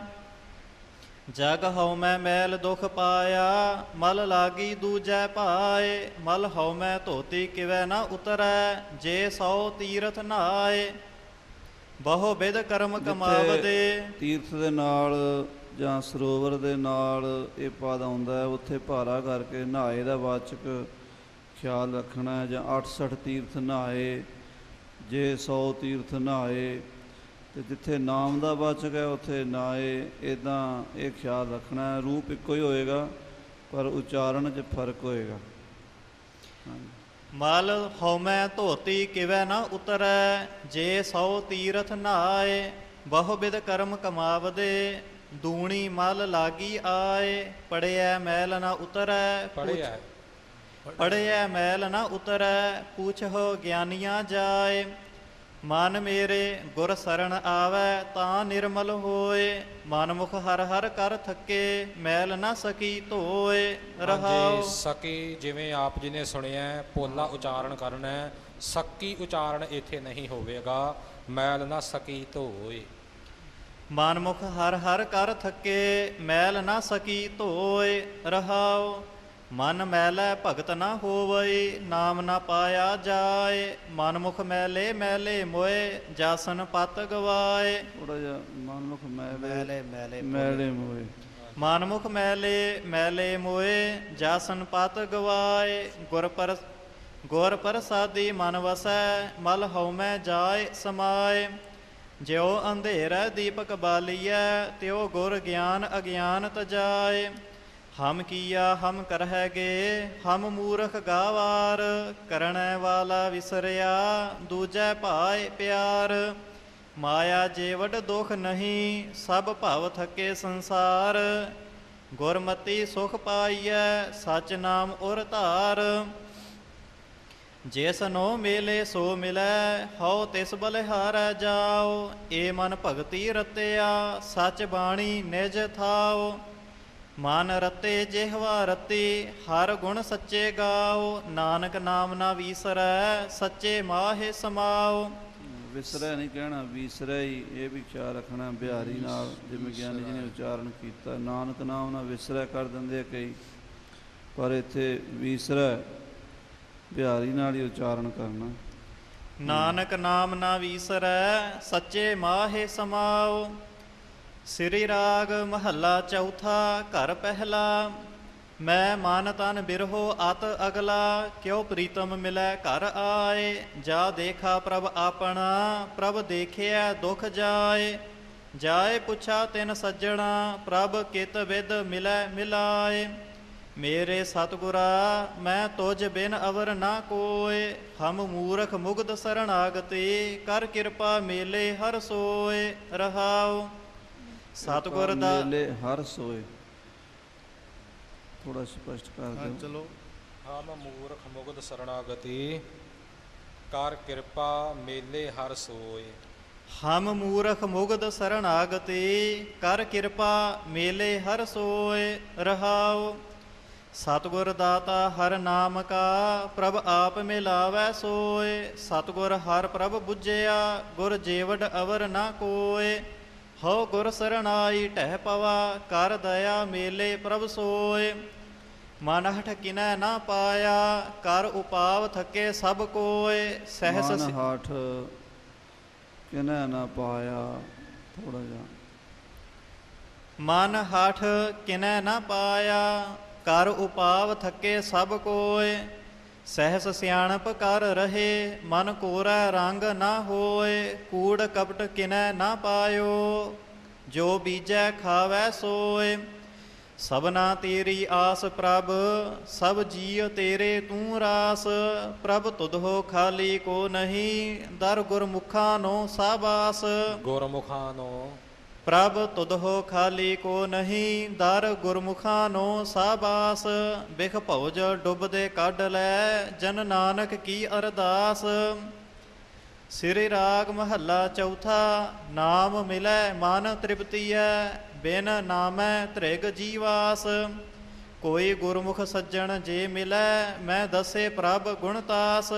ਜਗ ਹਉ ਮੈਂ ਮੈਲ ਦੁਖ ਪਾਇਆ ਮਲ ਲਾਗੀ ਦੂਜੈ ਭਾਏ। ਮਲ ਹਉ ਮੈਂ ਧੋਤੀ ਕਿਵੈ ਨਾ ਉਤਰੈ ਜੇ ਸੌ ਤੀਰਥ ਨਹਾਏ ਬਹੁ ਵਿਦ ਕਰਮ ਕਮਾਵਦੇ। ਤੀਰਥ ਦੇ ਨਾਲ ਜਾਂ ਸਰੋਵਰ ਦੇ ਨਾਲ ਇਹ ਪਦ ਆਉਂਦਾ ਹੈ, ਉੱਥੇ ਭਾਰਾ ਕਰਕੇ ਨਹਾਏ ਦਾ ਵਾਚਕ ਖਿਆਲ ਰੱਖਣਾ ਹੈ, ਜਾਂ 68 ਤੀਰਥ ਨਹਾਏ, ਜੇ 100 ਤੀਰਥ ਨਹਾਏ, ਤੇ ਜਿੱਥੇ ਨਾਮ ਦਾ ਵਾਚਕ ਹੈ, ਉੱਥੇ ਨਾਏ ਇਦਾਂ ਇਹ ਖਿਆਲ ਰੱਖਣਾ ਰੂਪ ਇੱਕੋ ਹੀ ਹੋਏਗਾ, ਪਰ ਉਚਾਰਨ 'ਚ ਫ਼ਰਕ ਹੋਏਗਾ। ਮਲ ਹਉਮੈ ਧੋਤੀ ਕਿਵੈ ਨਾ ਉਤਰੈ, ਜੇ ਸੌ ਤੀਰਥ ਨਹਾਏ, ਬਹੁ ਬਿਦ ਕਰਮ ਕਮਾਵਦੇ ਦੂਣੀ ਮਲ ਲਾਗੀ ਆਏ ਪੜਿਐ ਮੈਲ ਨਾ ਉਤਰੈ ਪੜਿਆ। ਪੜਿਐ ਮੈਲ ਨਾ ਉਤਰੈ ਪੁੱਛੋ ਗਿਆਨੀਆਂ ਜਾਏ। ਮਨ ਮੇਰੇ ਗੁਰ ਸਰਣ ਆਵੈ ਤਾਂ ਨਿਰਮਲ ਹੋਏ। ਮਨਮੁਖ ਹਰ ਹਰ ਕਰ ਥੱਕੇ ਮੈਲ ਨਾ ਸਕੀ ਧੋਏ। ਰਹਾਉ ਸਕੀ ਜਿਵੇਂ ਆਪ ਜੀ ਨੇ ਸੁਣਿਆ ਪੋਲਾ ਉਚਾਰਨ ਕਰਨਾ। ਸਕੀ ਉਚਾਰਨ ਇੱਥੇ ਨਹੀਂ ਹੋਵੇਗਾ ਮੈਲ ਨਾ ਸਕੀ ਧੋਏ। ਮਨਮੁਖ ਹਰ ਹਰ ਕਰ ਥੱਕੇ ਮੈਲ ਨਾ ਸਕੀ ਧੋਏ ਰਹਾਉ। ਮਨ ਮੈਲੇ ਭਗਤ ਨਾ ਹੋਵਈ ਨਾਮ ਨਾ ਪਾਇਆ ਜਾਏ। ਮਨ ਮੁਖ ਮੈਲੇ ਮੈਲੇ ਮੋਏ ਜਾਸਨ ਪਤ ਗਵਾਏ। ਥੋੜਾ ਜਿਹਾ ਮਨਮੁਖ ਮੈਲੇ ਮੈਲੇ ਮੈਲੇ ਮੋਏ। ਮਾਨਮੁਖ ਮੈਲੇ ਮੈਲੇ ਮੋਏ ਜਾਸਨ ਪਤ ਗਵਾਏ। ਗੁਰ ਪਰ ਗੁਰ ਪ੍ਰਸਾਦੀ ਮਨ ਵਸੈ ਮਲ ਹਉਮੈ ਜਾਏ ਸਮਾਏ। ਜਿਉ ਅੰਧੇਰਾ ਦੀਪਕ ਬਾਲੀਐ, ਤਿਉ ਗੁਰ ਗਿਆਨ ਅਗਿਆਨ ਤਜਾਏ। ਹਮ ਕੀਆ ਹਮ ਕਰਹਿਗੇ ਹਮ ਮੂਰਖ ਗਾਵਾਰ, ਕਰਣੈ ਵਾਲਾ ਵਿਸਰਿਆ, ਦੂਜੈ ਭਾਏ ਪਿਆਰ। ਮਾਇਆ ਜੇ ਵਡ ਦੁਖ ਨਹੀਂ, ਸਭ ਭਵ ਥਕੇ ਸੰਸਾਰ। ਗੁਰਮਤੀ ਸੁਖ ਪਾਈਐ, ਸਚ ਨਾਮ ਉਰ ਧਾਰ। ਜਿਸ ਨੋ ਮੇਲੇ ਸੋ ਮਿਲੈ, ਹਉ ਤਿਸ ਬਲਿਹਾਰੈ ਜਾਓ। ਏ ਮਨ ਭਗਤੀ ਰਤਿਆ, ਸਚ ਬਾਣੀ ਨਿਜ ਥਾਓ। ਮਨ ਰਤੇ ਜਿਹਵਾ ਰਤੀ, ਹਰ ਗੁਣ ਸੱਚੇ ਗਾਓ। ਨਾਨਕ ਨਾਮ ਨਾ ਵੀਸਰੈ, ਸੱਚੇ ਮਾਹੇ ਸਮਾਓ। ਵਿਸਰੈ ਨਹੀਂ ਕਹਿਣਾ, ਵੀਸਰੈ ਹੀ, ਇਹ ਵੀ ਖਿਆਲ ਰੱਖਣਾ ਬਿਹਾਰੀ ਨਾਲ, ਜਿਵੇਂ ਗਿਆਨੀ ਜੀ ਨੇ ਉਚਾਰਨ ਕੀਤਾ। ਨਾਨਕ ਨਾਮ ਨਾਲ ਵਿਸਰੈ ਕਰ ਦਿੰਦੇ ਕਈ, ਪਰ ਇੱਥੇ ਵੀਸਰੈ ਬਿਹਾਰੀ ਨਾਲ ਹੀ ਉਚਾਰਨ ਕਰਨਾ। ਨਾਨਕ ਨਾਮ ਨਾ ਵੀਸਰੈ, ਸੱਚੇ ਮਾਹੇ ਸਮਾਓ। ਸ੍ਰੀ ਰਾਗ ਮਹੱਲਾ ਚੌਥਾ, ਘਰ ਪਹਿਲਾ। ਮੈਂ ਮਨ ਤਨ ਬਿਰਹੋ ਅਤ ਅਗਲਾ, ਕਿਉ ਪ੍ਰੀਤਮ ਮਿਲੈ ਘਰ ਆਏ। ਜਾ ਦੇਖਾ ਪ੍ਰਭ ਆਪਣਾ, ਪ੍ਰਭ ਦੇਖਿਆ ਦੁਖ ਜਾਏ। ਜਾਏ ਪੁੱਛਾ ਤਿਨ ਸੱਜਣਾ, ਪ੍ਰਭ ਕਿਤ ਵਿਦ ਮਿਲੈ ਮਿਲਾਏ। ਮੇਰੇ ਸਤਿਗੁਰਾ ਮੈਂ ਤੁਝ ਬਿਨ ਅਵਰ ਨਾ ਕੋਏ। ਹਮ ਮੂਰਖ ਮੁਗਧ ਸਰਣਾਗਤੇ ਕਰ ਕਿਰਪਾ ਮੇਲੇ ਹਰ ਸੋਏ ਰਹਾਉ। ਸਤਿਗੁਰ ਦਾ ਮੇਲੇ ਹਰ ਸੋਏ। ਥੋੜਾ ਸਪਸ਼ਟ ਕਰ ਹਾਂ ਦਿਓ। ਚਲੋ। ਹਮ ਮੂਰਖ ਮੁਗਧ ਸਰਣਾਗਤੀ ਕਰ ਕਿਰਪਾ ਮੇਲੇ ਹਰ ਸੋਏ। ਹਮ ਮੂਰਖ ਮੁਗਧ ਸਰਣਾਗਤੇ ਕਰ ਕਿਰਪਾ ਮੇਲੇ ਹਰ ਸੋਏ ਰਹਾਉ। ਸਤਿਗੁਰ ਦਾਤਾ ਹਰ ਨਾਮ ਕਾ ਪ੍ਰਭ ਆਪ ਮਿਲਾਵੈ ਸੋਏ। ਸਤਿਗੁਰ ਹਰ ਪ੍ਰਭ ਬੁੱਝਿਆ ਗੁਰ ਜੀਵਡ ਅਵਰ ਨਾ ਕੋਏ। ਹਉ ਗੁਰ ਸਰਣਾਈ ਟਹਿ ਪਵਾ ਕਰ ਦਇਆ ਮੇਲੇ ਪ੍ਰਭ ਸੋਏ। ਮਨ ਹਠ ਕਿਨੈ ਨਾ ਪਾਇਆ ਕਰ ਉਪਾਵ ਥਕੇ ਸਭ ਕੋਏ। ਸਹਿਸ ਮਨ ਹਾਠ ਕਿਨੈ ਨਾ ਪਾਇਆ ਥੋੜਾ ਜਿਹਾ। ਮਨ ਹਠ ਕਿਨੈ ਨਾ ਪਾਇਆ ਕਰ ਉਪਾਵ ਥੱਕੇ ਸਭ ਕੋਏ ਸਹਿਸ ਸਿਆਣਪ ਕਰ ਰਹੇ, ਮਨ ਕੋਰੈ ਰੰਗ ਨਾ ਹੋਏ ਕੂੜ ਕਪਟ ਕਿਨੈ ਨਾ ਪਾਇਓ, ਜੋ ਬੀਜੈ ਖਾਵੈ ਸੋਏ ਸਭਨਾ ਤੇਰੀ ਆਸ ਪ੍ਰਭ, ਸਭ ਜੀਵ ਤੇਰੇ ਤੂੰ ਰਾਸ, ਪ੍ਰਭ ਤੁਧੋ ਖਾਲੀ ਕੋ ਨਹੀਂ, ਦਰ ਗੁਰਮੁਖਾਂ ਨੋ ਸਾਬਾਸ। ਗੁਰਮੁਖਾਂ ਨੋ ਪ੍ਰਭ ਤੁਧੋ ਖਾਲੀ ਕੋ ਨਹੀਂ, ਦਰ ਗੁਰਮੁਖਾਂ ਨੋ ਸਾਬਾਸ। ਬਿਖ ਭਉਜ ਡੁੱਬਦੇ ਕੱਢ ਲੈ, ਜਨ ਨਾਨਕ ਕੀ ਅਰਦਾਸ। ਸ੍ਰੀ ਰਾਗ ਮਹੱਲਾ ਚੌਥਾ, ਨਾਮ ਮਿਲੈ, ਮਨ ਤ੍ਰਿਪਤੀਐ, ਬਿਨ ਨਾਮੈ ਤ੍ਰਿਗ ਜੀਵਾਸ। ਕੋਈ ਗੁਰਮੁਖ ਸੱਜਣ ਜੇ ਮਿਲੈ, ਮੈਂ ਦਸੇ ਪ੍ਰਭ ਗੁਣਤਾਸ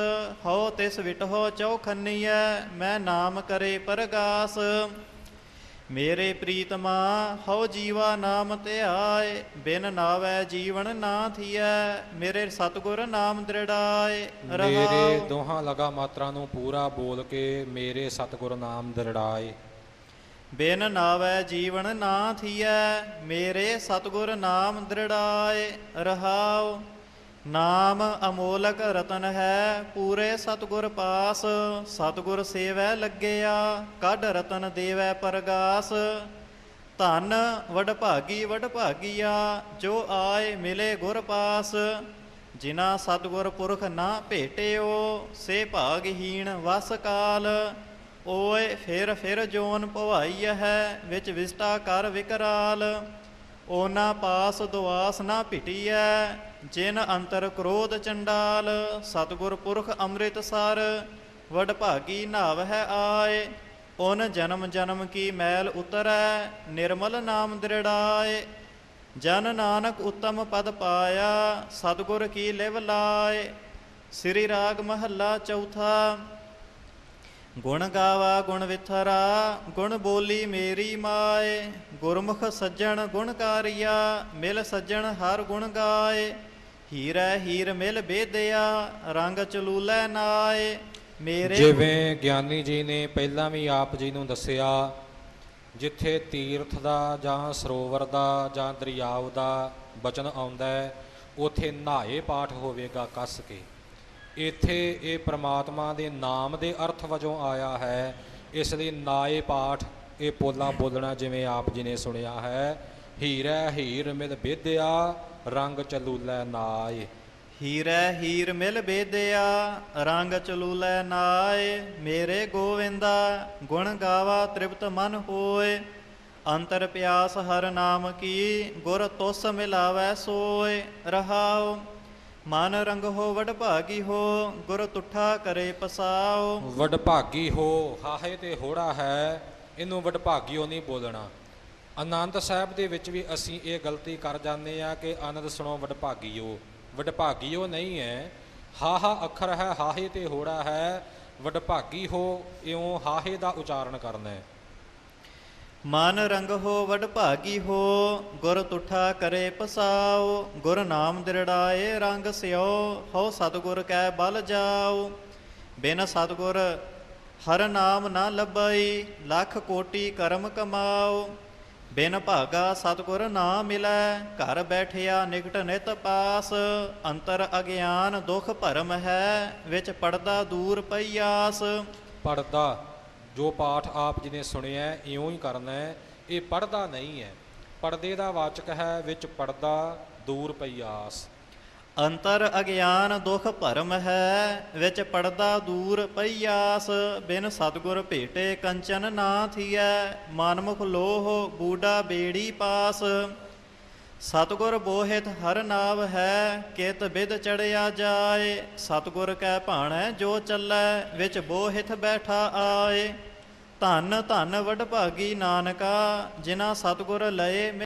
ਹਉ ਤਿਸ ਵਿਟਹੁ ਚੌਖੰਨੀਐ ਮੈਂ ਨਾਮ ਕਰੇ ਪਰਗਾਸ। ਮੇਰੇ ਪ੍ਰੀਤਮਾ ਹਉ ਜੀਵਾ ਨਾਮ ਧਿਆਏ ਬਿਨ ਨਾਵੈ ਜੀਵਨ ਨਾ ਥੀਐ ਮੇਰੇ ਸਤਿਗੁਰ ਨਾਮ ਦ੍ਰਿੜਾਏ ਮੇਰੇ ਦੋਹਾਂ ਲਗਾ ਮਾਤਰਾ ਨੂੰ ਪੂਰਾ ਬੋਲ ਕੇ ਮੇਰੇ ਸਤਿਗੁਰ ਨਾਮ ਦਰੜਾਏ। ਬਿਨ ਨਾਵੈ ਜੀਵਨ ਨਾ ਥੀਐ ਮੇਰੇ ਸਤਿਗੁਰ ਨਾਮ ਦ੍ਰਿੜਾਏ ਰਹਾਉ ਨਾਮ ਅਮੋਲਕ ਰਤਨ ਹੈ, ਪੂਰੇ ਸਤਿਗੁਰ ਪਾਸ, ਸਤਿਗੁਰ ਸੇਵੈ ਲੱਗਿਆ, ਕੱਢ ਰਤਨ ਦੇਵੈ ਪਰਗਾਸ। ਧਨ ਵਡਭਾਗੀ ਵਡਭਾਗੀਆ, ਜੋ ਆਏ ਮਿਲੇ ਗੁਰ ਪਾਸ। ਜਿਨਾ ਸਤਿਗੁਰ ਪੁਰਖ ਨਾ ਭੇਟਿਓ, ਸੇ ਭਾਗਹੀਣ ਵਸ ਕਾਲ। ਓਏ ਫਿਰ ਫਿਰ ਜੋਨ ਭਵਾਈ ਹੈ, ਵਿੱਚ ਵਿਸਟਾ ਕਰ ਵਿਕਰਾਲ। ਓਨਾ ਪਾਸ ਦੁਆਸ ਨਾ ਭਿਟੀਐ ਜਿਨ ਅੰਤਰ ਕ੍ਰੋਧ ਚੰਡਾਲ, ਸਤਿਗੁਰ ਪੁਰਖ ਅੰਮ੍ਰਿਤ ਵਡ ਭਾਗੀ ਨਾਵ ਹੈ ਆਏ ਓਨ ਜਨਮ ਜਨਮ ਕੀ ਮੈਲ ਉਤਰੈ, ਨਿਰਮਲ ਨਾਮ ਦ੍ਰਿੜਾਏ। ਜਨ ਨਾਨਕ ਉਤਮ ਪਦ ਪਾਇਆ, ਸਤਿਗੁਰ ਕੀ ਲਿਵ ਲਾਏ। ਸ੍ਰੀ ਰਾਗ ਮਹੱਲਾ ਚੌਥਾ, ਗੁਣ ਗਾਵਾ ਗੁਣ ਵਿਥਰਾ, ਗੁਣ ਬੋਲੀ ਮੇਰੀ ਮਾਏ। ਗੁਰਮੁਖ ਸੱਜਣ ਗੁਣਕਾਰੀਆ ਮਿਲ ਸੱਜਣ ਹਰ ਗੁਣ ਗਾਏ। ਹੀਰਾ ਹੀਰ ਮਿਲ ਬੇਦਿਆ, ਰੰਗ ਚਲੂਲੇ ਨਾਏ। ਮੇਰੇ ਜਿਵੇਂ ਗਿਆਨੀ ਜੀ ਨੇ ਪਹਿਲਾਂ ਵੀ ਆਪ ਜੀ ਨੂੰ ਦੱਸਿਆ, ਜਿੱਥੇ ਤੀਰਥ ਦਾ ਜਾਂ ਸਰੋਵਰ ਦਾ ਜਾਂ ਦਰਿਆਵ ਦਾ ਬਚਨ ਆਉਂਦਾ ਹੈ, ਉਥੇ ਨਹਾਏ ਪਾਠ ਹੋਵੇਗਾ ਕੱਸ ਕੇ। ਇੱਥੇ ਇਹ ਪ੍ਰਮਾਤਮਾ ਦੇ ਨਾਮ ਦੇ ਅਰਥ ਵਜੋਂ ਆਇਆ ਹੈ, ਇਸ ਲਈ ਨਾਏ ਪਾਠ ਇਹ ਪੋਲਾ ਬੋਲਣਾ ਜਿਵੇਂ ਆਪ ਜੀ ਨੇ ਸੁਣਿਆ ਹੈ। ਹੀਰਾ ਹੀਰ ਮਿਲ ਵਿਦਿਆ ਰੰਗ ਚਲੂਲੇ ਨਾਏ। ਹੀਰਾ ਹੀਰ ਮਿਲ ਬੇਦਿਆ ਰੰਗ ਚਲੂਲੇ ਨਾਏ। ਮੇਰੇ ਗੋਵਿੰਦਾ ਗੁਣ ਗਾਵਾ ਤ੍ਰਿਪਤ ਮਨ ਹੋਏ। ਅੰਤਰ ਪਿਆਸ ਹਰ ਨਾਮ ਕੀ ਗੁਰ ਤੁਸ ਮਿਲਾਵੈ ਸੋਏ। ਰਹਾਉ ਮਨ ਰੰਗ ਹੋ ਵਡ ਭਾਗੀ ਹੋ ਗੁਰ ਤੁਠਾ ਕਰੇ ਪਸਾਓ ਵਡਭਾਗੀ ਹੋ ਹਾਹੇ ਤੇ ਹੋੜਾ ਹੈ ਇਹਨੂੰ ਵਡਭਾਗੀਓ ਨਹੀਂ ਬੋਲਣਾ। ਆਨੰਦ ਸਾਹਿਬ ਦੇ ਵਿੱਚ ਵੀ ਅਸੀਂ ਇਹ ਗਲਤੀ ਕਰ ਜਾਂਦੇ ਆ ਕਿ ਆਨੰਦ ਸੁਣੋ ਵਡਭਾਗੀਓ ਵਡਭਾਗੀਓ ਨਹੀਂ ਹੈ। ਹਾਹਾ ਅੱਖਰ ਹੈ, ਹਾਹੇ ਤੇ ਹੋੜਾ ਹੈ, ਵਡਭਾਗੀ ਹੋ, ਇਉਂ ਹਾਹੇ ਦਾ ਉਚਾਰਨ ਕਰਨਾ ਹੈ। ਮਨ ਰੰਗ ਹੋ ਵਡ ਭਾਗੀ ਹੋ, ਗੁਰ ਤੁਠਾ ਕਰੇ ਪਸਾਓ, ਗੁਰ ਨਾਮ ਦਿਰੜਾਏ ਰੰਗ ਸਿਓ, ਹੋ ਸਤਿਗੁਰ ਕੈ ਬਲ ਜਾਓ। ਬਿਨ ਸਤਿਗੁਰ ਹਰ ਨਾਮ ਨਾ ਲੱਭਈ, ਲੱਖ ਕੋਟੀ ਕਰਮ ਕਮਾਓ। ਬਿਨ ਭਾਗਾ ਸਤਿਗੁਰ ਨਾ ਮਿਲੈ, ਘਰ ਬੈਠਿਆ ਨਿਕਟ ਨਿਤ ਪਾਸ, ਅੰਤਰ ਅਗਿਆਨ ਦੁਖ ਭਰਮ ਹੈ, ਵਿੱਚ ਪੜਦਾ ਦੂਰ ਪਈਆਸ। ਪੜਦਾ, ਜੋ ਪਾਠ ਆਪ ਜੀ ਨੇ ਸੁਣਿਆ ਇਉਂ ਹੀ ਕਰਨਾ ਹੈ ਇਹ ਪੜਦਾ ਨਹੀਂ ਹੈ। ਪਰਦੇ ਦਾ ਵਾਚਕ ਹੈ, ਵਿੱਚ ਪੜਦਾ ਦੂਰ ਪਈ ਅੰਤਰ ਅਗਿਆਨ ਦੁਖ ਭਰਮ ਹੈ, ਵਿੱਚ ਪੜਦਾ ਦੂਰ ਪਈਆਸ ਬਿਨ ਸਤਗੁਰ ਭੇਟੇ ਕੰਚਨ ਨਾ ਥੀਐ, ਮਨਮੁਖ ਲੋਹ ਬੂਡਾ ਬੇੜੀ ਪਾਸ। ਸਤਗੁਰ ਬੋਹਿਤ ਹਰ ਨਾਵ ਹੈ, ਕਿਤ ਬਿਦ ਚੜਿਆ ਜਾਏ, ਸਤਗੁਰ ਕੈ ਭਾਣੈ ਜੋ ਚੱਲੈ, ਵਿੱਚ ਬੋਹਿਤ ਬੈਠਾ ਆਏ। ਧੰਨ ਧੰਨ ਵਡਭਾਗੀ ਨਾਨਕਾ, ਜਿਨ੍ਹਾਂ ਸਤਗੁਰ ਲਏ